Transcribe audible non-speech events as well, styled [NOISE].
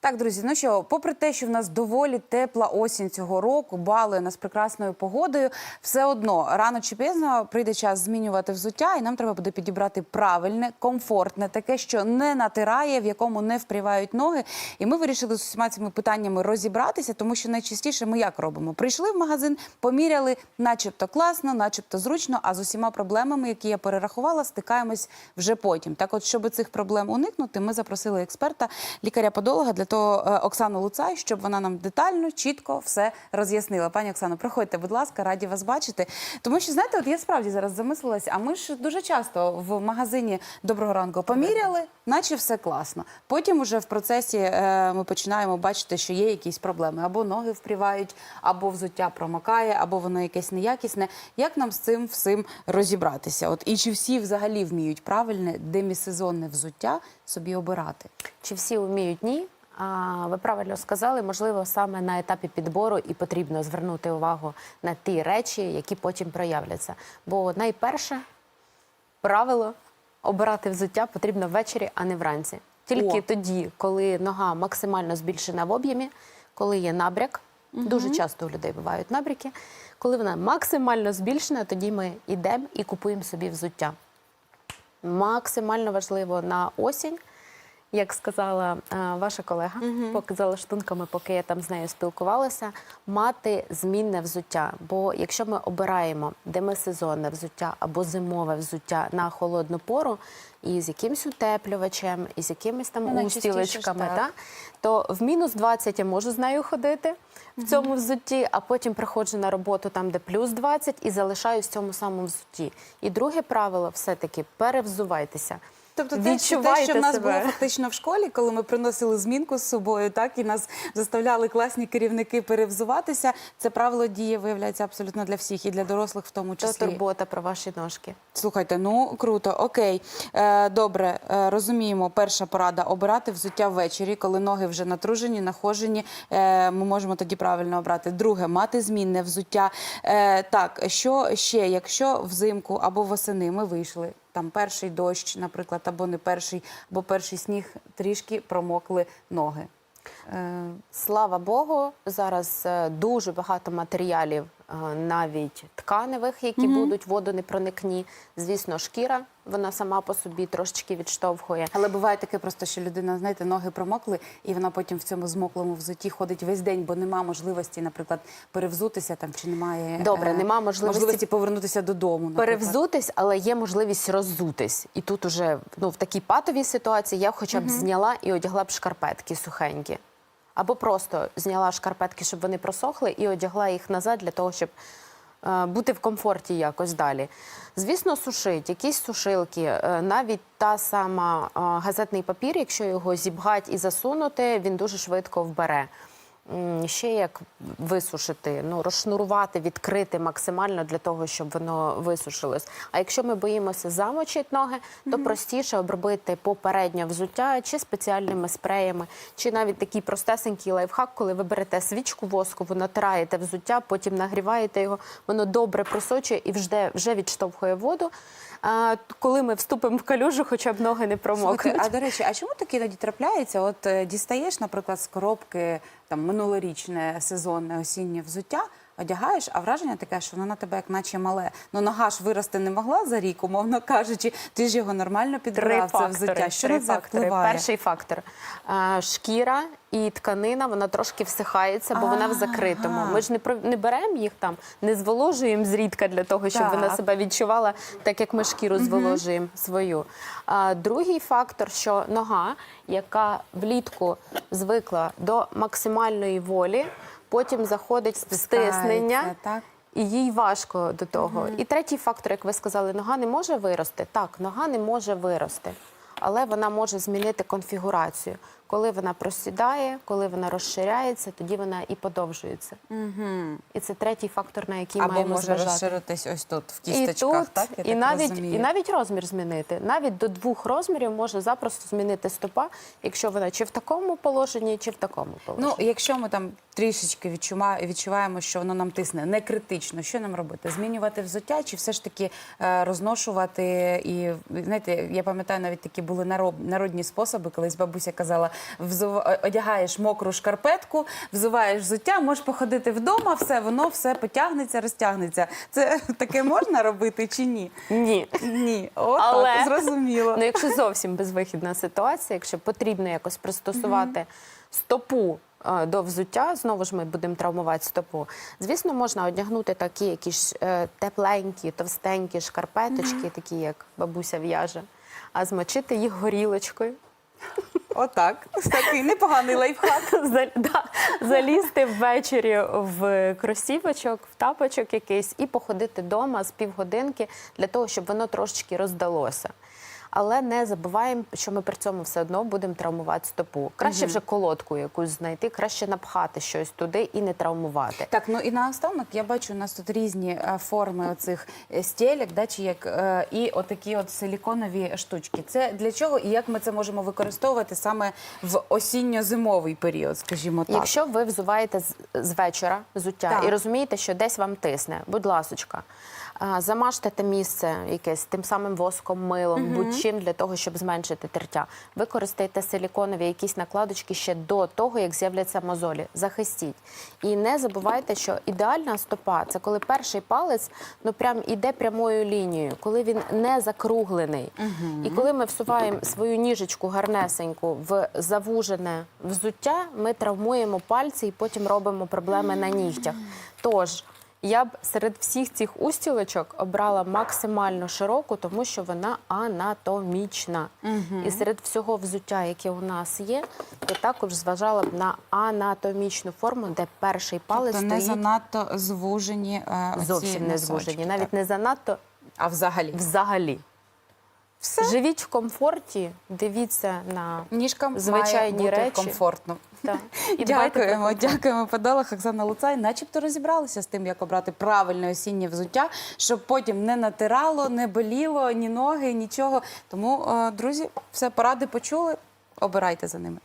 Так, друзі, ну що, попри те, що в нас доволі тепла осінь цього року, балує нас прекрасною погодою, все одно рано чи пізно прийде час змінювати взуття, і нам треба буде підібрати правильне, комфортне, таке, що не натирає, в якому не впрівають ноги. І ми вирішили з усіма цими питаннями розібратися, тому що найчастіше ми як робимо? Прийшли в магазин, поміряли, начебто класно, начебто зручно, а з усіма проблемами, які я перерахувала, стикаємось вже потім. Так, от, щоб цих проблем уникнути, ми запросили експерта, лікаря-подолога для того е, Оксану Луцай, щоб вона нам детально, чітко все роз'яснила. Пані Оксано, приходьте, будь ласка, раді вас бачити. Тому що знаєте, от я справді зараз замислилася, а ми ж дуже часто в магазині доброго ранку поміряли, наче все класно. Потім уже в процесі е, ми починаємо бачити, що є якісь проблеми. Або ноги впрівають, або взуття промокає, або воно якесь неякісне. Як нам з цим всім розібратися? От і чи всі взагалі вміють правильне демісезонне взуття собі обирати? Чи всі вміють ні? Ви правильно сказали, можливо, саме на етапі підбору і потрібно звернути увагу на ті речі, які потім проявляться. Бо найперше правило обирати взуття потрібно ввечері, а не вранці. Тільки О. тоді, коли нога максимально збільшена в об'ємі, коли є набряк, дуже часто у людей бувають набряки. Коли вона максимально збільшена, тоді ми йдемо і купуємо собі взуття. Максимально важливо на осінь, як сказала е, ваша колега, поки за лаштунками, поки я там з нею спілкувалася, мати змінне взуття. Бо якщо ми обираємо демисезонне взуття або зимове взуття на холодну пору, і з якимось утеплювачем, і з якимись там Ну, устілочками, та, то в мінус 20 я можу з нею ходити в цьому взутті, а потім приходжу на роботу там, де плюс 20, і залишаюсь в цьому самому взутті. І друге правило все-таки перевзувайтеся. Тобто те, Відчувайте що в нас себе. було фактично в школі, коли ми приносили змінку з собою, так і нас заставляли класні керівники перевзуватися. Це правило діє, виявляється абсолютно для всіх, і для дорослих в тому То числі. турбота про ваші ножки. Слухайте, ну круто, окей. Е, добре, е, розуміємо. Перша порада обирати взуття ввечері, коли ноги вже натружені, нахожені. Е, ми можемо тоді правильно обрати. Друге, мати змінне взуття. Е, так, що ще, якщо взимку або восени ми вийшли, там перший дощ, наприклад, або не перший, або перший сніг, трішки промокли ноги. Е, Слава Богу, зараз е, дуже багато матеріалів, е, навіть тканевих, які будуть водонепроникні. Звісно, шкіра, вона сама по собі трошечки відштовхує. Але буває таке просто, що людина, знаєте, ноги промокли, і вона потім в цьому змоклому взутті ходить весь день, бо нема можливості, наприклад, перевзутися там чи немає Добре, нема можливості повернутися додому. наприклад. Перевзутись, але є можливість роззутись. І тут уже ну, в такій патовій ситуації я хоча б зняла і одягла б шкарпетки сухенькі. Або просто зняла шкарпетки, щоб вони просохли, і одягла їх назад для того, щоб е, бути в комфорті якось далі. Звісно, сушить, якісь сушилки, е, навіть та сама е, газетний папір, якщо його зібгать і засунути, він дуже швидко вбере. Ще як висушити, ну розшнурувати, відкрити максимально для того, щоб воно висушилось. А якщо ми боїмося замочити ноги, то простіше обробити попереднє взуття чи спеціальними спреями, чи навіть такий простесенький лайфхак, коли ви берете свічку воскову, натираєте взуття, потім нагріваєте його, воно добре просочує і вже, вже відштовхує воду. А, коли ми вступимо в калюжу, хоча б ноги не промокнуть. Слухайте, а до речі, а чому таке іноді трапляється? От е, дістаєш, наприклад, з коробки там минулорічне сезонне осіннє взуття. Одягаєш, а враження таке, що воно на тебе як наче мале. Ну нога ж вирости не могла за рік, умовно кажучи. Ти ж його нормально підбирав, це взуття. Що три на це фактори. впливає? Перший фактор шкіра і тканина, вона трошки всихається, бо вона в закритому. Ага. Ми ж не не беремо їх там, не зволожуємо зрідка для того, щоб вона себе відчувала, так як ми шкіру зволожуємо свою. А, другий фактор, що нога, яка влітку звикла до максимальної волі, потім заходить стиснення. Так? І їй важко до того. І третій фактор, як ви сказали, нога не може вирости. Так, нога не може вирости, але вона може змінити конфігурацію. Коли вона просідає, коли вона розширяється, тоді вона і подовжується. І це третій фактор, на який Або маємо може зважати. розширитись ось тут, в І кісточках, тут, так? Я і, так навіть, розумію. і навіть розмір змінити. Навіть до двох розмірів може запросто змінити стопа, якщо вона чи в такому положенні, чи в такому положенні. Ну, якщо ми там трішечки відчуваємо, що воно нам тисне, не критично, що нам робити? Змінювати взуття чи все ж таки е, розношувати? І знаєте, я пам'ятаю, навіть такі були народ- народні способи. Колись бабуся казала: одягаєш мокру шкарпетку, взуваєш взуття, можеш походити вдома, все воно все потягнеться, розтягнеться. Це [LAUGHS] таке можна робити чи ні? Ні. Ні, от Але- так, зрозуміло. Ну, якщо зовсім безвихідна ситуація, якщо потрібно якось пристосувати стопу е, до взуття, знову ж ми будемо травмувати стопу. Звісно, можна одягнути такі якісь е, тепленькі, товстенькі шкарпеточки, такі як бабуся в'яже, а змочити їх горілочкою. Отак. Такий непоганий лайфхак. [LAUGHS] Да, залізти ввечері в кросівочок, в тапочок якийсь і походити вдома з півгодинки для того, щоб воно трошечки роздалося. Але не забуваємо, що ми при цьому все одно будемо травмувати стопу. Краще вже колодку якусь знайти, краще напхати щось туди і не травмувати. Так, ну і наостанок я бачу, у нас тут різні е, форми оцих е, стелек, да, чи як, е, і отакі от силіконові штучки. Це для чого і як ми це можемо використовувати саме в осінньо-зимовий період, скажімо так. Якщо ви взуваєте з, з вечора взуття Так. і розумієте, що десь вам тисне, будь ласочка, замажте те місце якесь тим самим воском, милом, будь-чим для того, щоб зменшити тертя. Використайте силіконові якісь накладочки ще до того, як з'являться мозолі. Захистіть. І не забувайте, що ідеальна стопа це коли перший палець ну прям іде прямою лінією, коли він не закруглений. І коли ми всуваємо свою ніжечку гарнесеньку в завужене взуття, ми травмуємо пальці і потім робимо проблеми на нігтях. Тож я б серед всіх цих устілочок обрала максимально широку, тому що вона анатомічна. І серед всього взуття, яке у нас є, я також зважала б на анатомічну форму, де перший палець Тобто не занадто звужені е, зовсім не носочки, звужені, навіть так. не занадто А взагалі взагалі. все Живіть в комфорті, дивіться на ніжкам звичайні має бути речі. комфортно. Та, і Дякуємо, дякуємо, Подала Оксана Луцай. Начебто розібралися з тим, як обрати правильне осіннє взуття, щоб потім не натирало, не боліло ні ноги, нічого. Тому, е, друзі, все поради почули. Обирайте за ними.